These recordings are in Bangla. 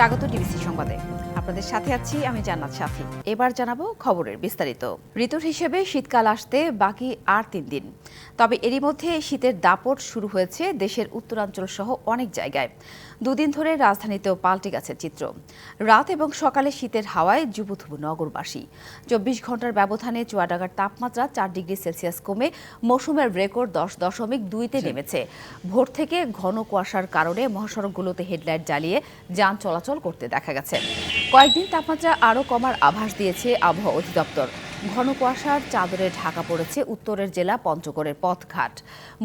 স্বাগত ডিবিসি সংবাদে। আপনাদের সাথে আছি আমি জান্নাত সাফি এবার জানাব খবরের বিস্তারিত। ঋতুর হিসেবে শীতকাল আসতে বাকি আর তিন দিন। তবে এরই মধ্যে শীতের দাপট শুরু হয়েছে দেশের উত্তরাঞ্চল সহ অনেক জায়গায়। দুদিন ধরে রাজধানীতেও পাল্টে গেছে চিত্র। রাত এবং সকালে শীতের হাওয়ায় জুবুথুবু নগরবাসী। চব্বিশ ঘণ্টার ব্যবধানে চুয়াডাঙ্গার তাপমাত্রা চার ডিগ্রি সেলসিয়াস কমে মৌসুমের রেকর্ড দশ দশমিক দুইতে নেমেছে। ভোর থেকে ঘন কুয়াশার কারণে মহাসড়কগুলোতে হেডলাইট জ্বালিয়ে যান চলাচল করতে দেখা গেছে। কয়েকদিন তাপমাত্রা আরও কমার আভাস দিয়েছে আবহাওয়া অধিদপ্তর। ঘন কুয়াশার চাদরে ঢাকা পড়েছে উত্তরের জেলা পঞ্চগড়ের পথঘাট।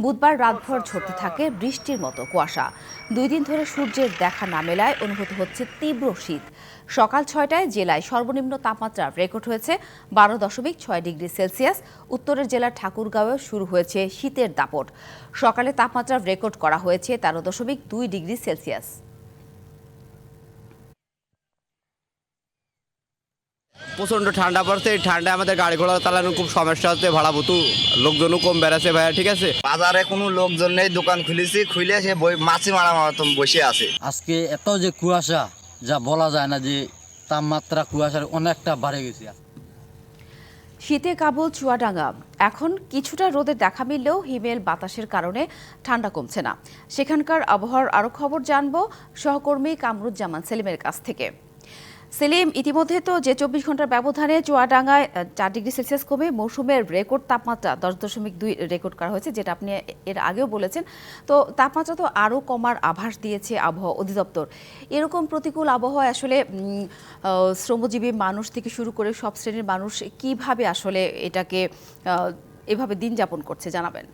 বুধবার রাতভর ঝরতে থাকে বৃষ্টির মতো কুয়াশা। দুই দিন ধরে সূর্যের দেখা না মেলায় অনুভূত হচ্ছে তীব্র শীত। সকাল ছয়টায় জেলায় সর্বনিম্ন তাপমাত্রা রেকর্ড হয়েছে বারো দশমিক ছয় ডিগ্রি সেলসিয়াস। উত্তরের জেলার ঠাকুরগাঁওয়ে শুরু হয়েছে শীতের দাপট। সকালে তাপমাত্রা রেকর্ড করা হয়েছে তেরো দশমিক দুই ডিগ্রি সেলসিয়াস। প্রচণ্ড ঠান্ডা পড়ছে এই ঠান্ডায় আমাদের গাড়ি ঘোড়া চালানো খুব সমস্যা হচ্ছে ভাড়া ভুতু লোকজনও কম বেড়াচ্ছে ভাইয়া ঠিক আছে? বাজারে কোনো লোকজন নেই দোকান খুলেছি খুলে সে বই মাছি মারা মতন বসে আছে। আজকে এত যে কুয়াশা যা বলা যায় না যে তাপমাত্রা কুয়াশার অনেকটা বাড়ে গেছে। শীতে কাবুল চুয়াডাঙ্গা। এখন কিছুটা রোদে দেখা মিললেও হিমেল বাতাসের কারণে ঠান্ডা কমছে না। সেখানকার আবহাওয়ার আরও খবর জানব সহকর্মী কামরুজ্জামান সেলিমের কাছ থেকে। সেলিম, ইতিমধ্যে তো যে চব্বিশ ঘণ্টার ব্যবধানে চুয়াডাঙ্গায় চার ডিগ্রি সেলসিয়াস কমে মৌসুমের রেকর্ড তাপমাত্রা দশ দশমিক দুই রেকর্ড করা হয়েছে, যেটা আপনি এর আগেও বলেছেন। তো তাপমাত্রা তো আরও কমার আভাস দিয়েছে আবহাওয়া অধিদপ্তর। এরকম প্রতিকূল আবহাওয়া আসলে শ্রমজীবী মানুষ থেকে শুরু করে সব শ্রেণির মানুষ কীভাবে আসলে এটাকে এভাবে দিন যাপন করছে, জানাবেন।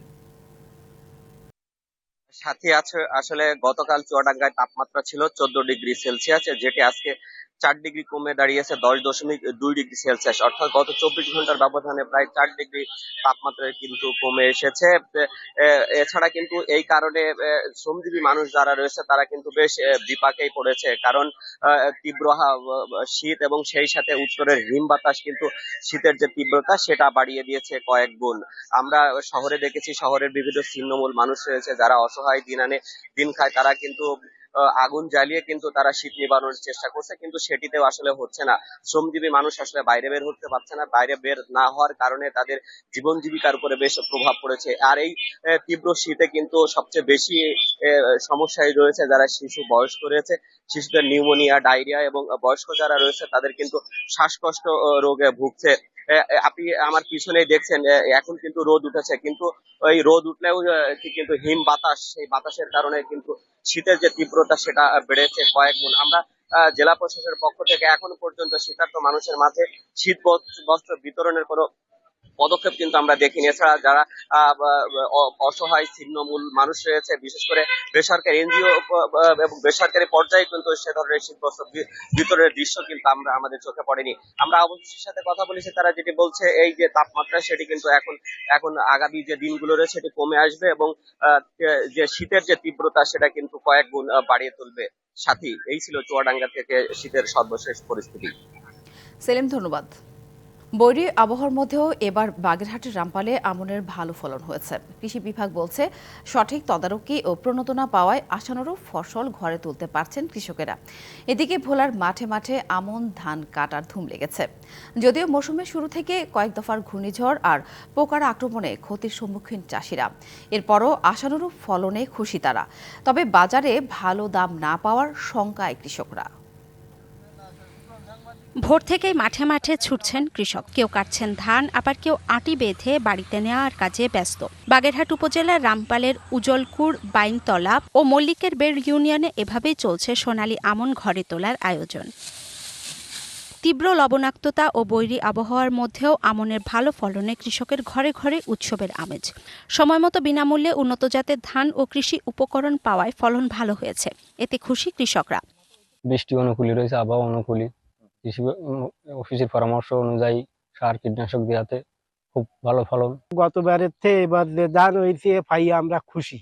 সাথে আছে আসলে গতকাল চুয়াডাঙ্গায় তাপমাত্রা ছিল চোদ্দ ডিগ্রি সেলসিয়াস, যেটি আজকে চার ডিগ্রি কমে দাঁড়িয়েছে দশ দশমিক দুই ডিগ্রি সেলসিয়াস, অর্থাৎ গত চব্বিশ ঘণ্টার ব্যবধানে প্রায় চার ডিগ্রি তাপমাত্রা কিন্তু কমে এসেছে। এছাড়া কিন্তু এই কারণে শ্রমজীবী মানুষ যারা রয়েছে তারা কিন্তু বেশ বিপাকেই পড়েছে। কারণ তীব্র শীত এবং সেই সাথে উত্তরের হিম বাতাস কিন্তু শীতের যে তীব্রতা সেটা বাড়িয়ে দিয়েছে কয়েক গুণ। আমরা শহরে দেখেছি, শহরের বিভিন্ন ছিন্নমূল মানুষ রয়েছে যারা অসহায়, দিন আনে, দিন খায়, তারা কিন্তু আগুন জ্বালিয়ে কিন্তু তারা শীত নিবারণের চেষ্টা করছে, কিন্তু সেটিতেও আসলে হচ্ছে না। শ্রমজীবী মানুষ আসলে বাইরে বের হতে পারছে না, বাইরে বের না হওয়ার কারণে তাদের জীবন জীবিকার উপরে বেশ প্রভাব পড়েছে। আর এই তীব্র শীতে কিন্তু সবচেয়ে বেশি সমস্যায় রয়েছে যারা শিশু বয়স্ক রয়েছে। শিশুদের নিউমোনিয়া, ডায়রিয়া এবং বয়স্ক যারা রয়েছে, তাদের কিন্তু শ্বাসকষ্ট রোগে ভুগছে। আপনি আমার পিছনেই দেখছেন এখন কিন্তু রোদ উঠেছে, কিন্তু ওই রোদ উঠলেও কিন্তু হিম বাতাস, সেই বাতাসের কারণে কিন্তু শীতের যে তীব্রতা সেটা বেড়েছে কয়েক গুণ। আমরা জেলা প্রশাসনের পক্ষ থেকে এখন পর্যন্ত শীতার্থ মানুষের মাঝে শীত বস্ত্র বিতরণের কোনো পদক্ষেপ কিন্তু আমরা দেখিনি। এছাড়া যারা অসহায়, ছিন্নমূল মানুষ রয়েছে, বিশেষ করে বেসরকারি এনজিও এবং বেসরকারি পর্যায়ে কিন্তু সে ধরনের শীত বস্ত্র বিতরণের দৃশ্য কিন্তু আমরা, আমাদের চোখে পড়েনি। আমরা অবশেষের সাথে কথা বলেছি, তারা যেটি বলছে, এই যে তাপমাত্রা, সেটি কিন্তু এখন এখন আগামী যে দিনগুলো রয়েছে, সেটি কমে আসবে এবং যে শীতের যে তীব্রতা, সেটা কিন্তু কয়েক গুণ বাড়িয়ে তুলবে। সাথী, এই ছিল চুয়াডাঙ্গা থেকে শীতের সর্বশেষ পরিস্থিতি। সেলিম, ধন্যবাদ। বৈরী আবহাওয়ার মধ্যেও এবার বাগেরহাটের রামপালে আমনের ভালো ফলন হয়েছে। কৃষি বিভাগ বলছে, সঠিক তদারকি ও প্রণোদনা পাওয়ায় আশানুরূপ ফসল ঘরে তুলতে পারছেন কৃষকেরা। এদিকে ভোলার মাঠে মাঠে আমন ধান কাটার ধুম লেগেছে। যদিও মৌসুমের শুরু থেকে কয়েক দফার ঘূর্ণিঝড় আর পোকার আক্রমণে ক্ষতির সম্মুখীন চাষিরা, এরপরও আশানুরূপ ফলনে খুশি তারা। তবে বাজারে ভালো দাম না পাওয়ার শঙ্কায় কৃষকরা। ভোর থেকেই মাঠে মাঠে ছুটছেন কৃষক। কেউ কাটছেন ধান, আবার কেউ আটি বেঁধে বাড়িতে নেওয়ার কাজে ব্যস্ত। বাগেরহাট উপজেলার রামপালের উজলকুর, বাইনতলা ও মল্লিকের বেড় ইউনিয়নে এভাবেই চলছে সোনালী আমন ঘরে তোলার আয়োজন। তীব্র লবণাক্ততা ও বৈরী আবহাওয়ার মধ্যেও আমনের ভালো ফলনে কৃষকের ঘরে ঘরে উৎসবের আমেজ। সময়মতো বিনামূল্যে উন্নত জাতের ধান ও কৃষি উপকরণ পাওয়ায় ফলন ভালো হয়েছে। এতে খুশি কৃষকরা। বৃষ্টি অনুকূলী রয়েছে, আবহাওয়া অনুকূলী কৃষি অফিসের পরামর্শ অনুযায়ী সার কীটনাশক দেওয়াতে খুব ভালো ফলন। গতবারের থেকে এবার যে ধান হয়েছে পাই আমরা খুশি।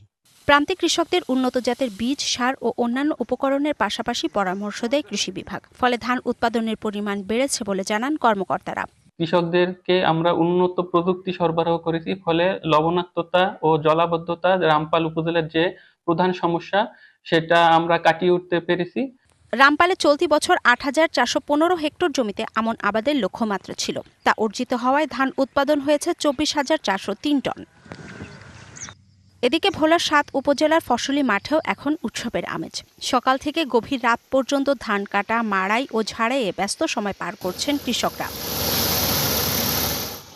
প্রান্তিক কৃষকদের উন্নত জাতের বীজ সার ও অন্যান্য উপকরণের পাশাপাশি পরামর্শ দেয় কৃষি বিভাগ। ফলে ধান উৎপাদনের পরিমাণ বেড়েছে বলে জানান কর্মকর্তারা। কৃষকদেরকে আমরা উন্নত প্রযুক্তি সরবরাহ করেছি ফলে লবণাক্ততা ও জলাবদ্ধতা রামপাল উপজেলার যে প্রধান সমস্যা সেটা আমরা কাটিয়ে উঠতে পেরেছি। রামপালে চলতি বছর আট হাজার চারশো পনেরো হেক্টর জমিতে আমন আবাদের লক্ষ্যমাত্রা ছিল। তা অর্জিত হওয়ায় ধান উৎপাদন হয়েছে চব্বিশ হাজার চারশো তিন টন। এদিকে ভোলার সাত উপজেলার ফসলি মাঠেও এখন উৎসবের আমেজ। সকাল থেকে গভীর রাত পর্যন্ত ধান কাটা, মাড়াই ও ঝাড়াইয়ে ব্যস্ত সময় পার করছেন কৃষকরা।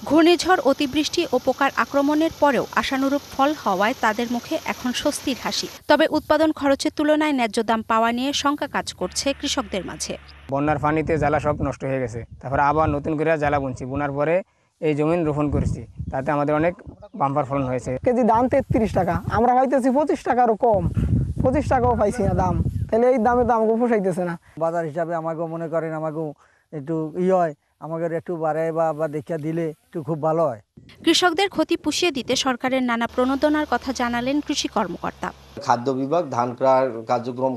ঘূর্ণিঝড় অতিবৃষ্টি ও পোকার আক্রমণের পরেও আশানুরূপ ফল হওয়ায় তাদের মুখে এখন স্বস্তির হাসি। তবে উৎপাদন খরচের তুলনায় ন্যায্য দাম পাওয়া নিয়ে শঙ্কা কাজ করছে কৃষকদের মাঝে। বন্যার পানিতে জ্বালা সব নষ্ট হয়ে গেছে। তারপরে আবার নতুন করে জ্বালা বুনছি। বোনার পরে এই জমিন রোপণ করেছি। তাতে আমাদের অনেক বাম্পার ফলন হয়েছে। কেজি দাম তেত্রিশ টাকা। আমরা পাইতেছি পঁচিশ টাকারও কম। পঁচিশ টাকাও পাইছি না দাম। তাহলে এই দামে তো আমাকে পোষাইতেছে না। বাজার হিসাবে আমাকেও মনে করেন আমাকেও একটু ই হয়। আমাকে একটু বাড়ায় বা বা দেখিয়া দিলে একটু খুব ভালো হয়। কৃষকদের ক্ষতি পুষিয়ে দিতে সরকারের নানা প্রণোদনার কথা জানালেন কৃষি কর্মকর্তা। খাদ্য বিভাগ ধান ক্রয়ের কার্যক্রম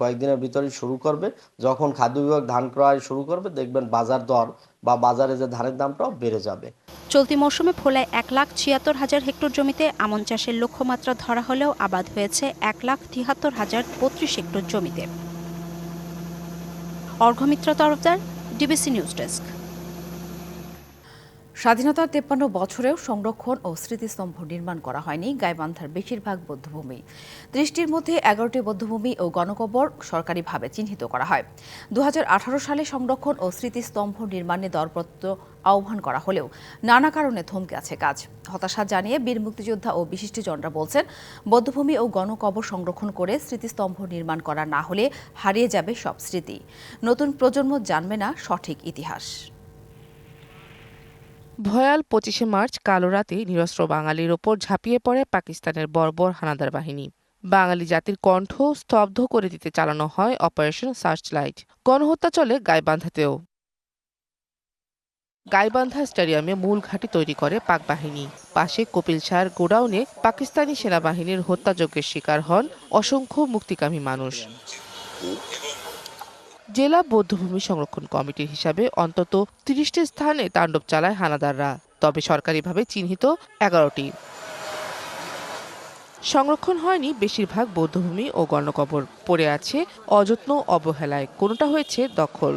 কয়েকদিনের ভিতরে শুরু করবে। যখন খাদ্য বিভাগ ধান ক্রয় শুরু করবে দেখবেন বাজার দর বা বাজারে যে ধানের দামটাও বেড়ে যাবে। চলতি মৌসুমে ভোলায় এক লাখ ছিয়াত্তর হাজার হেক্টর জমিতে আমন চাষের লক্ষ্যমাত্রা ধরা হলেও আবাদ হয়েছে এক লাখ তিয়াত্তর হাজার বত্রিশ হেক্টর জমিতে। Arghamitra Tarafdar DBC news desk. স্বাধীনতার তেপ্পান্ন বছরেও সংরক্ষণ ও স্মৃতিস্তম্ভ নির্মাণ করা হয়নি গাইবান্ধার বেশিরভাগ বৌদ্ধভূমি। ত্রিশটির মধ্যে এগারোটি বৌদ্ধভূমি ও গণকবর সরকারিভাবে চিহ্নিত করা হয়। দু হাজার আঠারো সালে সংরক্ষণ ও স্মৃতিস্তম্ভ নির্মাণে দরপত্র আহ্বান করা হলেও নানা কারণে থমকে আছে কাজ। হতাশা জানিয়ে বীর মুক্তিযোদ্ধা ও বিশিষ্টজনরা বলছেন, বৌদ্ধভূমি ও গণকবর সংরক্ষণ করে স্মৃতিস্তম্ভ নির্মাণ করা না হলে হারিয়ে যাবে সব স্মৃতি। নতুন প্রজন্ম জানবে না সঠিক ইতিহাস। ভয়াল পঁচিশে মার্চ কালো রাতে নিরস্ত্র বাঙালির ওপর ঝাঁপিয়ে পড়ে পাকিস্তানের বর্বর হানাদার বাহিনী। বাঙালি জাতির কণ্ঠ স্তব্ধ করে দিতে চালানো হয় অপারেশন সার্চ লাইট গণহত্যা চলে গাইবান্ধাতেও। গাইবান্ধা স্টেডিয়ামে মূল ঘাঁটি তৈরি করে পাক বাহিনী। পাশে কপিলসার গোডাউনে পাকিস্তানি সেনাবাহিনীর হত্যাযজ্ঞের শিকার হন অসংখ্য মুক্তিকামী মানুষ। জেলা বৌদ্ধভূমি সংরক্ষণ কমিটির হিসাবে অন্তত তিরিশটি স্থানে তাণ্ডব চালায় হানাদাররা, তবে সরকারিভাবে চিহ্নিত এগারোটি। সংরক্ষণ হয়নি বেশিরভাগ বৌদ্ধভূমি ও গণকবর, পড়ে আছে অযত্ন অবহেলায়, কোনোটা হয়েছে দখল।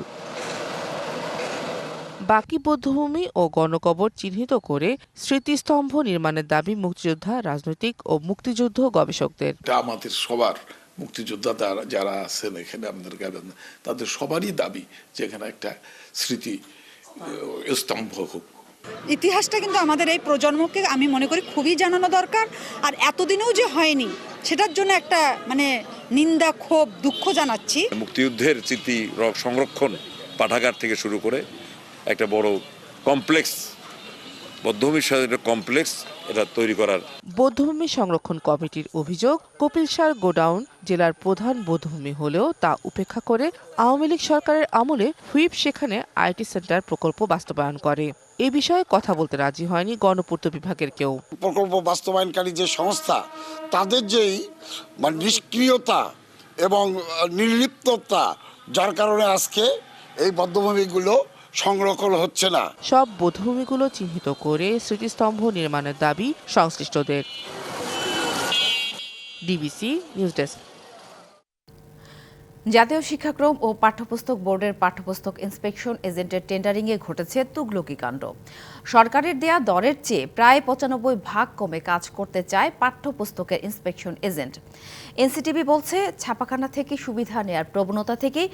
বাকি বৌদ্ধভূমি ও গণকবর চিহ্নিত করে স্মৃতিস্তম্ভ নির্মাণের দাবি মুক্তিযোদ্ধা, রাজনৈতিক ও মুক্তিযুদ্ধ গবেষকদের। আমাদের সবার মুক্তিযোদ্ধা যারা যারা আছেন এখানে আমাদের গার্ডেন তাদের সবারই দাবি যে এখানে একটা স্মৃতি স্তম্ভ হোক। ইতিহাসটা কিন্তু আমাদের এই প্রজন্মকে আমি মনে করি খুবই জানানো দরকার আর এতদিনেও যে হয়নি সেটার জন্য একটা মানে নিন্দা ক্ষোভ দুঃখ জানাচ্ছি। মুক্তিযুদ্ধের স্মৃতি সংরক্ষণ পাঠাগার থেকে শুরু করে একটা বড় কমপ্লেক্স বদ্ধভূমির সাথে একটা কমপ্লেক্স এটা তৈরি করার। বৌদ্ধভূমি সংরক্ষণ কমিটির অভিযোগ কপিল কপিলসার গোডাউন জেলার প্রধান বৌদ্ধভূমি হলেও তা উপেক্ষা করে আওয়ামী লীগ সরকারের আমলে হুইপ সেখানে আইটি সেন্টার প্রকল্প বাস্তবায়ন করে। এ বিষয়ে কথা বলতে রাজি হয়নি গণপূর্ত বিভাগের কেউ। প্রকল্প বাস্তবায়নকারী যে সংস্থা তাদের যেই মানে নিষ্ক্রিয়তা এবং নির্লিপ্ততা যার কারণে আজকে এই বদ্ধভূমিগুলো সংরক্ষণ হচ্ছে না। সব বৌদ্ধভূমিগুলো চিহ্নিত করে স্মৃতিস্তম্ভ নির্মাণের দাবি সংশ্লিষ্টদের। ডিবিসি নিউজ ডেস্ক জাতীয় শিক্ষাক্রম ও পাঠ্যপুস্তক বোর্ডের পাঠ্যপুস্তক ইন্সপেকশন এজেন্টের টেন্ডারিংয়ে ঘটেছে তুগলকি কাণ্ড। সরকারের দেয়া দরের চেয়ে প্রায় পঁচানব্বই ভাগ কমে কাজ করতে চায় পাঠ্যপুস্তকের ইন্সপেকশন এজেন্ট। এনসিটিভি বলছে ছাপাখানা থেকে সুবিধা নেয়ার প্রবণতা থেকেই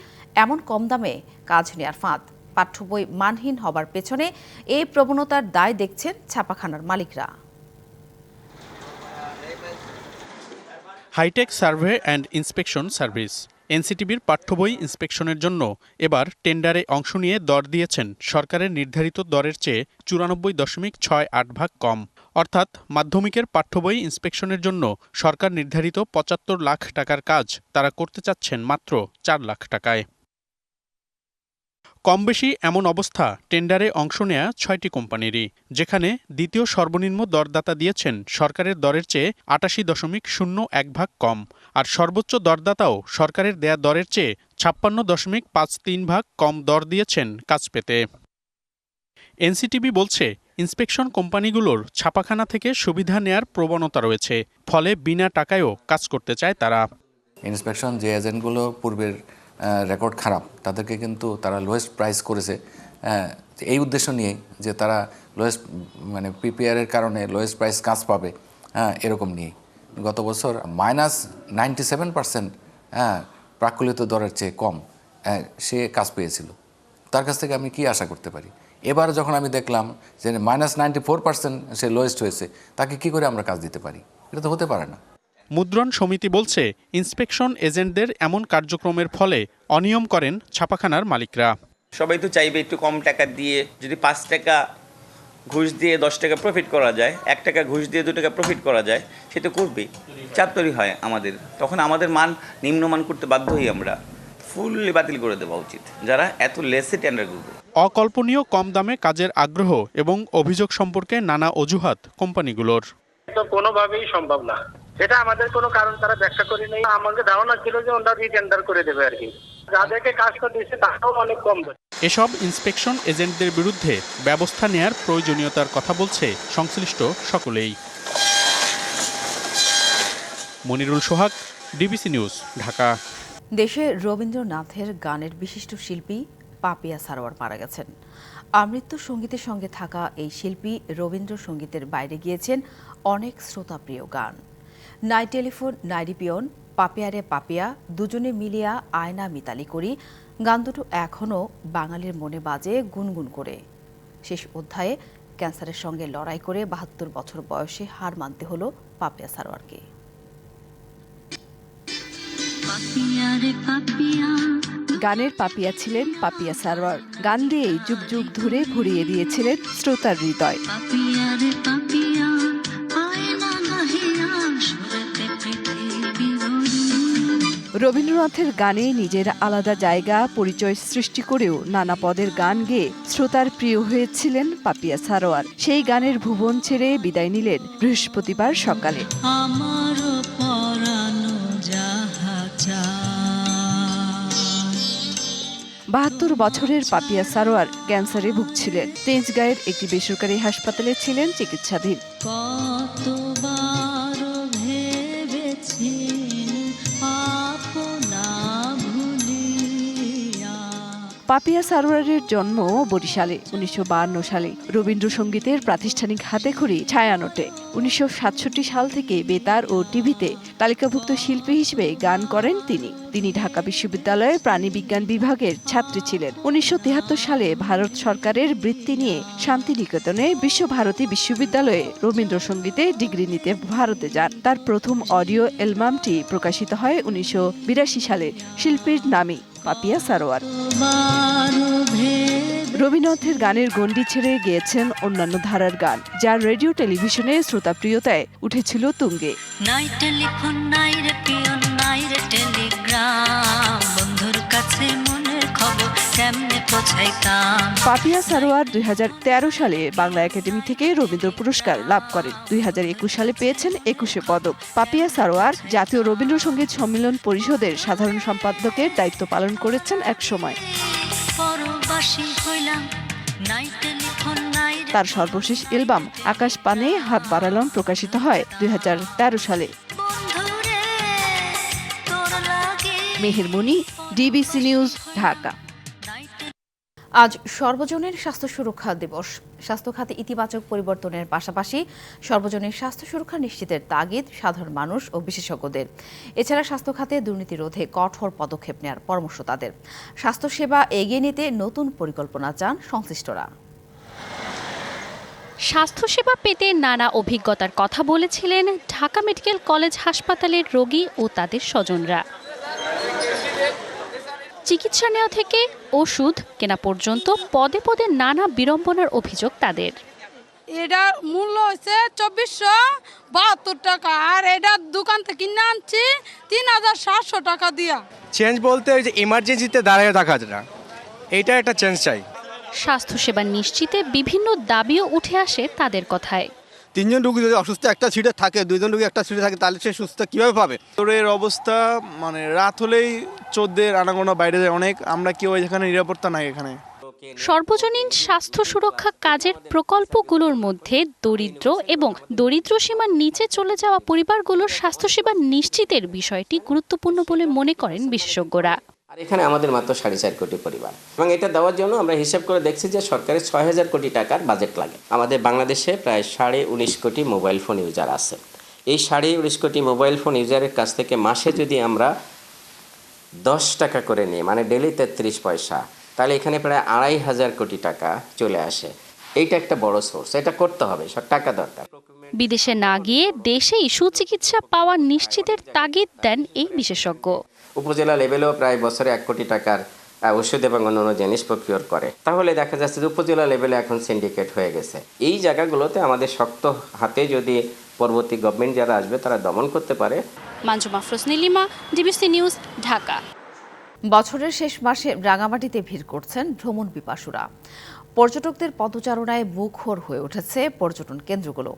এমন কম দামে কাজ নেয়ার ফাঁদ। পাঠ্য বই মানহীন হবার পেছনে এই প্রবণতার দায় দেখছেন ছাপাখানার মালিকরা। Hi tech survey and inspection service, এনসিটিভির পাঠ্য বই ইন্সপেকশনের জন্য এবার টেন্ডারে অংশ নিয়ে দর দিয়েছেন সরকারের নির্ধারিত দরের চেয়ে চুরানব্বই দশমিক ছয় আট ভাগ কম। অর্থাৎ মাধ্যমিকের পাঠ্য বই ইন্সপেকশনের জন্য সরকার নির্ধারিত পঁচাত্তর লাখ টাকার কাজ তারা করতে চাচ্ছেন মাত্র চার লাখ টাকায়। কম বেশি এমন অবস্থা টেন্ডারে অংশ নেয়া ছয়টি কোম্পানিরই, যেখানে দ্বিতীয় সর্বনিম্ন দরদাতা দিয়েছেন সরকারের দরের চেয়ে আটাশি দশমিক শূন্য এক ভাগ কম, আর সর্বোচ্চ দরদাতাও সরকারের দেয়া দরের চেয়ে ছাপ্পান্ন দশমিক পাঁচ তিন ভাগ কম দর দিয়েছেন কাজ পেতে। এনসিটিবি বলছে, ইন্সপেকশন কোম্পানিগুলোর ছাপাখানা থেকে সুবিধা নেয়ার প্রবণতা রয়েছে, ফলে বিনা টাকায়ও কাজ করতে চায় তারা। ইন্সপেকশন যে এজেন্টগুলো পূর্বের রেকর্ড খারাপ। তাদেরকে কিন্তু তারা লোয়েস্ট প্রাইস করেছে। এই উদ্দেশ্য নিয়ে যে তারা লোয়েস্ট মানে পিপিআরের কারণে লোয়েস্ট প্রাইস কাজ পাবে হ্যাঁ এরকম নিয়ে। গত বছর মাইনাস নাইনটি সেভেন পার্সেন্ট হ্যাঁ প্রাকুলিত দরের চেয়ে কম সে কাজ পেয়েছিল। তার কাছ থেকে আমি কি আশা করতে পারি? এবার যখন আমি দেখলাম যে মাইনাস নাইনটি ফোর পার্সেন্ট সে লোয়েস্ট হয়েছে, তাকে কি করে আমরা কাজ দিতে পারি? এটা তো হতে পারে না। মুদ্রণ সমিতি বলছে ইন্সপেকশন এজেন্টদের এমন কার্যক্রমের ফলে অনিয়ম করেন ছাপাখানার মালিকরা। সবাই তো চাইবে একটু কম টাকা দিয়ে যদি পাঁচ টাকা ঘুষ দিয়ে দশ টাকা প্রফিট করা যায় এক টাকা ঘুষ দিয়ে দু টাকা প্রফিট করা যায় সেটা করবে। চাপ তৈরি হয় আমাদের। তখন আমাদের মান নিম্নমান করতে বাধ্য হই আমরা। ফুললি বাতিল করে দেওয়া উচিত যারা এত লেসে টেন্ডার করবে। অকল্পনীয় কম দামে কাজের আগ্রহ এবং অভিযোগ সম্পর্কে নানা অজুহাত কোম্পানিগুলোর। তো কোনোভাবেই সম্ভব না। সেটা আমাদের কোনো কারণ তারা ব্যাখ্যা করে নেই আমাকে ধারণা ছিল যে ওনারা রিটেন্ডার করে দেবে আর কি। যাদেরকে কাজটা দিচ্ছে তারাও অনেক কম এসব ইন্সপেকশন এজেন্টদের বিরুদ্ধে ব্যবস্থা নেয়ার প্রয়োজনীয়তার কথা বলছে সংশ্লিষ্ট সকলেই। Monirul Sohag DBC news Dhaka. দেশে রবীন্দ্রনাথের গানের বিশিষ্ট শিল্পী পাপিয়া সারোয়ার মারা গেছেন। আমৃত্যু সঙ্গীতের সঙ্গে থাকা এই শিল্পী রবীন্দ্রসঙ্গীতের বাইরে গিয়েছেন অনেক শ্রোতাপ্রিয় গান। নাই টেলিফোন নাইরিপিয়ন পাপিয়ারে পাপিয়া দুজনে মিলিয়া আয়না মিতালি করি গান দুটো এখনও বাঙালির মনে বাজে গুনগুন করে। শেষ অধ্যায়ে ক্যান্সারের সঙ্গে লড়াই করে বাহাত্তর বছর বয়সে হার মানতে হলো পাপিয়া সারোয়ারকে। গানের পাপিয়া ছিলেন পাপিয়া সারোয়ার। গান দিয়েই যুগ যুগ ধরে ভরিয়ে দিয়েছিলেন শ্রোতার হৃদয়। রবীন্দ্রনাথের গানে নিজের আলাদা জায়গা পরিচয় সৃষ্টি করেও নানা পদের গান গেয়ে শ্রোতার প্রিয় হয়েছিলেন পাপিয়া সারোয়ার। সেই গানের ভুবন ছেড়ে বিদায় নিলেন বৃহস্পতিবার সকালে। আমার বাহাত্তর বছরের পাপিয়া সারোয়ার ক্যান্সারে ভুগছিলেন। তেজগাঁয়ের একটি বেসরকারি হাসপাতালে ছিলেন চিকিৎসাধীন। পাপিয়া সারোয়ারের জন্ম বরিশালে, উনিশশো সালে। রবীন্দ্রসঙ্গীতের প্রাতিষ্ঠানিক হাতেখড়ি ছায়ানটে। উনিশশো সাতষট্টি সাল থেকে বেতার ও টিভিতে তালিকাভুক্ত শিল্পী হিসেবে গান করেন তিনি। তিনি ঢাকা বিশ্ববিদ্যালয়ের প্রাণীবিজ্ঞান বিভাগের ছাত্রী ছিলেন। উনিশশো সালে ভারত সরকারের বৃত্তি নিয়ে শান্তিনিকেতনে বিশ্বভারতী বিশ্ববিদ্যালয়ে রবীন্দ্রসঙ্গীতে ডিগ্রি নিতে ভারতে যান। তার প্রথম অডিও অ্যালবামটি প্রকাশিত হয় উনিশশো বিরাশি সালে। শিল্পীর নামে পাপিয়া সারোয়ার। রবীন্দ্রনাথের গানের গণ্ডি ছেড়ে গিয়েছেন অন্যান্য ধারার গান যার রেডিও টেলিভিশনে শ্রোতাপ্রিয়তায় উঠেছিল তুঙ্গে। কেমনে পৌঁছাইতাম পাপিয়া সারোয়ার দুই হাজার তেরো সালে বাংলা একাডেমি থেকে রবীন্দ্র পুরস্কার লাভ করেন। দুই হাজার একুশ সালে পেয়েছেন একুশে পদক। পাপিয়া সারোয়ার জাতীয় রবীন্দ্রসঙ্গীত সম্মেলন পরিষদের সাধারণ সম্পাদকের দায়িত্ব পালন করেছেন এক সময়। তার সর্বশেষ অ্যালবাম আকাশ পানে হাত বাড়ালাম প্রকাশিত হয় দুই হাজার তেরো সালে। Meheromoni DBC news Dhaka. আজ সর্বজনের স্বাস্থ্য সুরক্ষা দিবস। স্বাস্থ্য খাতে ইতিবাচক পরিবর্তনের পাশাপাশি সর্বজনীন স্বাস্থ্য সুরক্ষা নিশ্চিতের তাগিদ সাধারণ মানুষ ও বিশেষজ্ঞদের। এছাড়া স্বাস্থ্য খাতে দুর্নীতি রোধে কঠোর পদক্ষেপ নেওয়ার পরামর্শ তাদের। স্বাস্থ্যসেবা এগিয়ে নিতে নতুন পরিকল্পনা চান সংশ্লিষ্টরা। স্বাস্থ্যসেবা পেতে নানা অভিজ্ঞতার কথা বলেছিলেন ঢাকা মেডিকেল কলেজ হাসপাতালের রোগী ও তাদের স্বজনরা। চিকিৎসা নেওয়া থেকে ওষুধ কেনা পর্যন্ত পদে পদে নানা বিড়ম্বনার অভিযোগ তাদের। এটার মূল্য হচ্ছে চব্বিশশো বাহাত্তর টাকা আর এটার দোকান থেকে কিনে আনছি তিন হাজার সাতশো টাকা দিয়া। চেঞ্জ বলতে ওই যে ইমার্জেন্সিতে দাঁড়িয়ে থাকা যায় না এইটা একটা চেঞ্জ চাই। স্বাস্থ্যসেবা নিশ্চিতে বিভিন্ন দাবিও উঠে আসে তাদের কথায়। তিনজন রুগী যদি অসুস্থ একটা সিটে থাকে দুইজন রুগী একটা সিটে থাকে তাহলে সে সুস্থ কীভাবে পাবে? তোরের অবস্থা মানে রাত হলেই চোদ্দের আনাগোনা বাইরে যায় অনেক। আমরা কেউ এখানে নিরাপত্তা নাই এখানে। সর্বজনীন স্বাস্থ্য সুরক্ষা কাজের প্রকল্পগুলোর মধ্যে দরিদ্র এবং দরিদ্র সীমার নিচে চলে যাওয়া পরিবারগুলোর স্বাস্থ্যসেবা নিশ্চিতের বিষয়টি গুরুত্বপূর্ণ বলে মনে করেন বিশেষজ্ঞরা। এখানে আমাদের মাত্র সাড়ে চার কোটি পরিবার। এবং এটা দেওয়ার জন্য আমরা হিসাব করে দেখছি যে সরকারের ছয় হাজার কোটি টাকার বাজেট লাগে। আমাদের বাংলাদেশে প্রায় সাড়ে উনিশ কোটি মোবাইল ফোন ইউজার আছে। এই সাড়ে উনিশ কোটি মোবাইল ফোন ইউজারের কাছ থেকে মাসে যদি আমরা দশ টাকা করে নিই মানে ডেলি তেত্রিশ পয়সা, তাহলে এখানে প্রায় আড়াই হাজার কোটি টাকা চলে আসে। এইটা একটা বড় সোর্স এটা করতে হবে, সব টাকা দরকার। বিদেশে না গিয়ে দেশেই সুচিকিৎসা পাওয়া নিশ্চিতের তাগিদ দেন এই বিশেষজ্ঞ। উপজেলা লেভেলেও প্রায় বছরে এক কোটি টাকার ওষুধ এবং অন্যান্য জিনিস প্রকিওর করে। তাহলে দেখা যাচ্ছে যে উপজেলা লেভেলে এখন সিন্ডিকেট হয়ে গেছে। এই জায়গাগুলোতে আমাদের শক্ত হাতে যদি পরবর্তী গভর্নমেন্ট যারা আসবে তারা দমন করতে পারে। Manju Mafruz Nilima DBC news Dhaka. বছরের শেষ মাসে রাঙামাটিতে ভিড় করছেন ভ্রমণ পিপাসুরা। পর্যটকদের পদচারণায় মুখর হয়ে উঠেছে পর্যটন কেন্দ্রগুলো।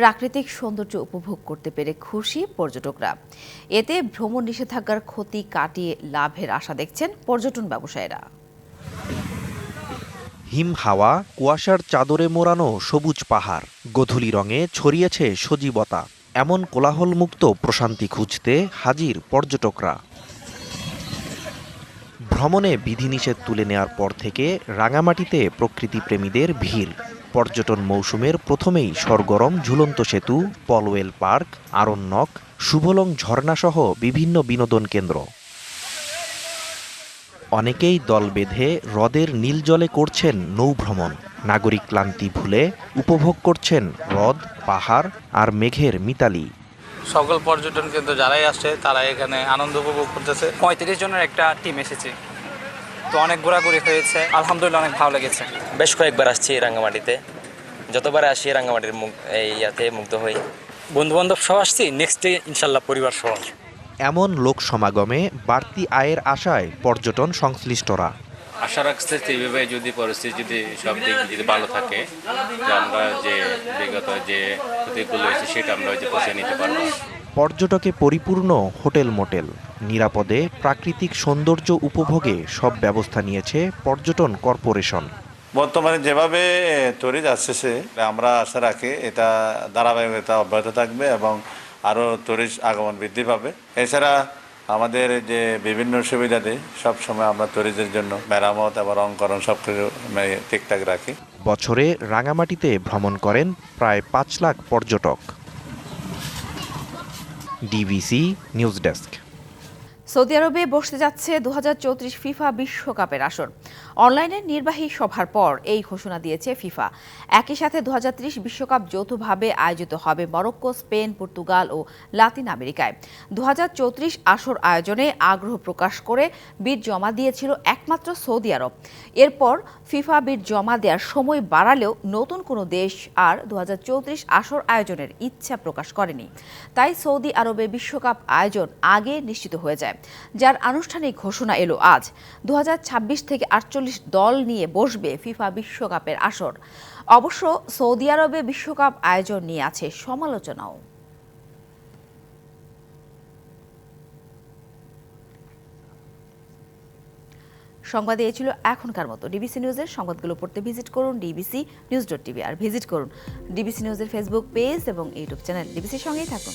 প্রাকৃতিক সৌন্দর্য উপভোগ করতে পেরে খুশি পর্যটকরা। এতে ভ্রমণ নিষেধাজ্ঞার ক্ষতি কাটিয়ে লাভের আশা দেখছেন পর্যটন ব্যবসায়ীরা। হিম হাওয়া কুয়াশার চাদরে মোড়ানো সবুজ পাহাড়, গধূলি রঙে ছড়িয়েছে সজীবতা। এমন কোলাহলমুক্ত প্রশান্তি খুঁজতে হাজির পর্যটকরা। ভ্রমণে বিধিনিষেধ তুলে নেওয়ার পর থেকে রাঙামাটিতে প্রকৃতিপ্রেমীদের ভিড়। পর্যটন মৌসুমের প্রথমেই সরগরম ঝুলন্ত সেতু, পলওয়েল পার্ক, আরণ্যক, শুভলং ঝর্ণাসহ বিভিন্ন বিনোদন কেন্দ্র। অনেকেই দল বেঁধে হ্রদের নীল জলে করছেন নৌভ্রমণ। নাগরিক ক্লান্তি ভুলে উপভোগ করছেন হ্রদ, পাহাড় আর মেঘের মিতালি। সকল পর্যটন কেন্দ্র যারাই আসছে তারা এখানে আনন্দ উপভোগ করতেছে। পঁয়ত্রিশ জনের একটা টিম এসেছে। তো অনেক ঘোরাঘুরি হয়েছে। আলহামদুলিল্লাহ অনেক ভালো লেগেছে। বেশ কয়েকবার আসছি রাঙ্গামাটিতে। যতবার আসি রাঙ্গামাটির মুখ এই ইয়াতে মুগ্ধ হই। বন্ধু বান্ধব সহ আসছি নেক্সট ডে ইনশাল্লাহ পরিবার সহ এমন লোক সমাগমে বাড়তি আয়ের আশায় পর্যটন সংশ্লিষ্টরা। আশা রাখছে যে এইভাবে যদি পরিস্থিতি যদি সব দিক যদি ভালো থাকে যে আমরা যে বিগত যে ক্ষতিগুলো হয়েছে সেটা আমরা যে পুষিয়ে নিতে পারব। পর্যটকে পরিপূর্ণ হোটেল মোটেল নিরাপদে প্রাকৃতিক সৌন্দর্য উপভোগে সব ব্যবস্থা নিয়েছে পর্যটন কর্পোরেশন। বর্তমানে যেভাবে তৈরি যাচ্ছে আমরা আশা রাখি এটা ধারাবাহিকতা অব্যাহত থাকবে এবং আরও টুরিস্ট আগমন বৃদ্ধি পাবে। এছাড়া আমাদের যে বিভিন্ন সুবিধা সুবিধাতে সবসময় আমরা টুরিস্টদের জন্য মেরামত এবং রংকরণ সব কিছু মানে ঠিকঠাক রাখি। বছরে রাঙামাটিতে ভ্রমণ করেন প্রায় পাঁচ লাখ পর্যটক। DVC news desk. সৌদি আরবে বসতে যাচ্ছে দু হাজার চৌত্রিশ ফিফা বিশ্বকাপের আসর। অনলাইনের নির্বাহী সভার পর এই ঘোষণা দিয়েছে ফিফা। একই সাথে দু বিশ্বকাপ যৌথভাবে আয়োজিত হবে মরক্কো, স্পেন, পর্তুগাল ও লাতিন আমেরিকায়। দুহাজার চৌত্রিশ আসর আয়োজনে আগ্রহ প্রকাশ করে বিড জমা দিয়েছিল একমাত্র সৌদি আরব। এরপর ফিফা বিড জমা দেওয়ার সময় বাড়ালেও নতুন কোনো দেশ আর দু হাজার চৌত্রিশ আসর আয়োজনের ইচ্ছা প্রকাশ করেনি। তাই সৌদি আরবে বিশ্বকাপ আয়োজন আগে নিশ্চিত হয়ে যায়, যার আনুষ্ঠানিক ঘোষণা এলো আজ। দু হাজার ছাব্বিশ থেকে আটচল্লিশ দল নিয়ে বসবে ফিফা বিশ্বকাপের আসর। অবশ্য সৌদি আরবে বিশ্বকাপ আয়োজন নিয়ে আছে সমালোচনাও। সংবাদ এই ছিল এখনকার মতো। ডিবিসি নিউজের সংবাদগুলো পড়তে ভিজিট করুন, ডিবিসি নিউজ ডট টিভি, আর ভিজিট করুন ডিবিসি নিউজের ফেসবুক পেজ এবং ইউটিউব চ্যানেল। ডিবিসির সঙ্গেই থাকুন।